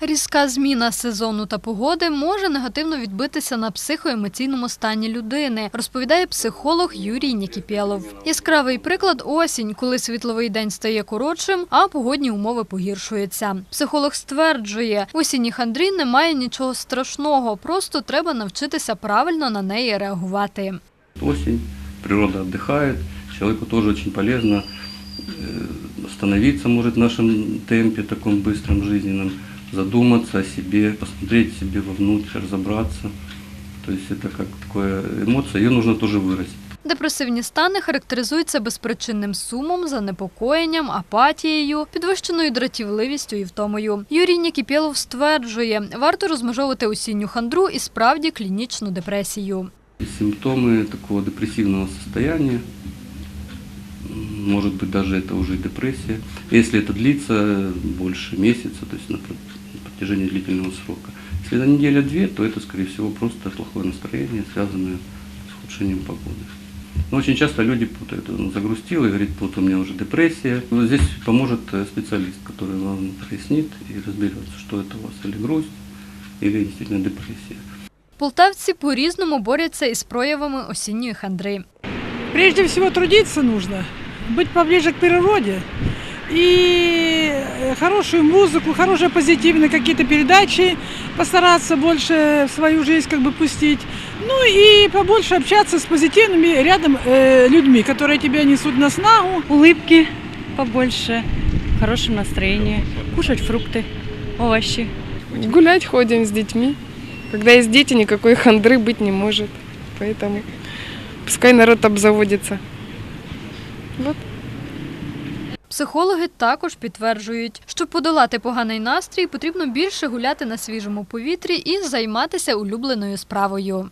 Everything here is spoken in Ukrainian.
Різка зміна сезону та погоди може негативно відбитися на психоемоційному стані людини, розповідає психолог Юрій Нікіпєлов. Яскравий приклад осінь, коли світловий день стає коротшим, а погодні умови погіршуються. Психолог стверджує, в осінній хандрі немає нічого страшного, просто треба навчитися правильно на неї реагувати. Осень, природа отдыхает, человеку тоже очень полезно э, остановиться может в нашем темпе таком быстром жизненном, задуматься о себе, посмотреть себе вовнутрь, разобраться. То есть это как такая эмоция, ее нужно тоже выразить. Депресивні стани характеризуються безпричинним сумом, занепокоєнням, апатією, підвищеною дратівливістю і втомою. Юрій Нікіпєлов стверджує, варто розмежовувати осінню хандру і справді клінічну депресію. И Симптомы такого депрессивного состояния, м, может быть даже это уже и депрессия, если это длится больше месяца, то есть на про- на протяжении длительного срока. Если это неделя-две, то это, скорее всего, просто плохое настроение, связанное с ухудшением погоды. Но очень часто люди путают, он загрустил и говорит, вот у меня уже депрессия. Вот здесь поможет э, специалист, который вам прояснит и разберется, что это у вас или грусть, или действительно депрессия. Полтавці по-різному борються із проявами осінньої хандри. Прежде всего трудиться нужно, быть поближе к природе и э, хорошую музыку, хорошие позитивные какие-то передачи постараться больше в свою жизнь как бы пустить. Ну и побольше общаться с позитивными рядом э, людьми, которые тебя несут на снагу. улыбки побольше, в хорошем настроении, кушать фрукты, овощи. Гулять ходим с детьми. Когда есть дети, никакой хандры быть не может. Поэтому пускай народ обзаводится. Вот. Психологи також підтверджують, щоб подолати поганий настрій, потрібно більше гуляти на свіжому повітрі і займатися улюбленою справою.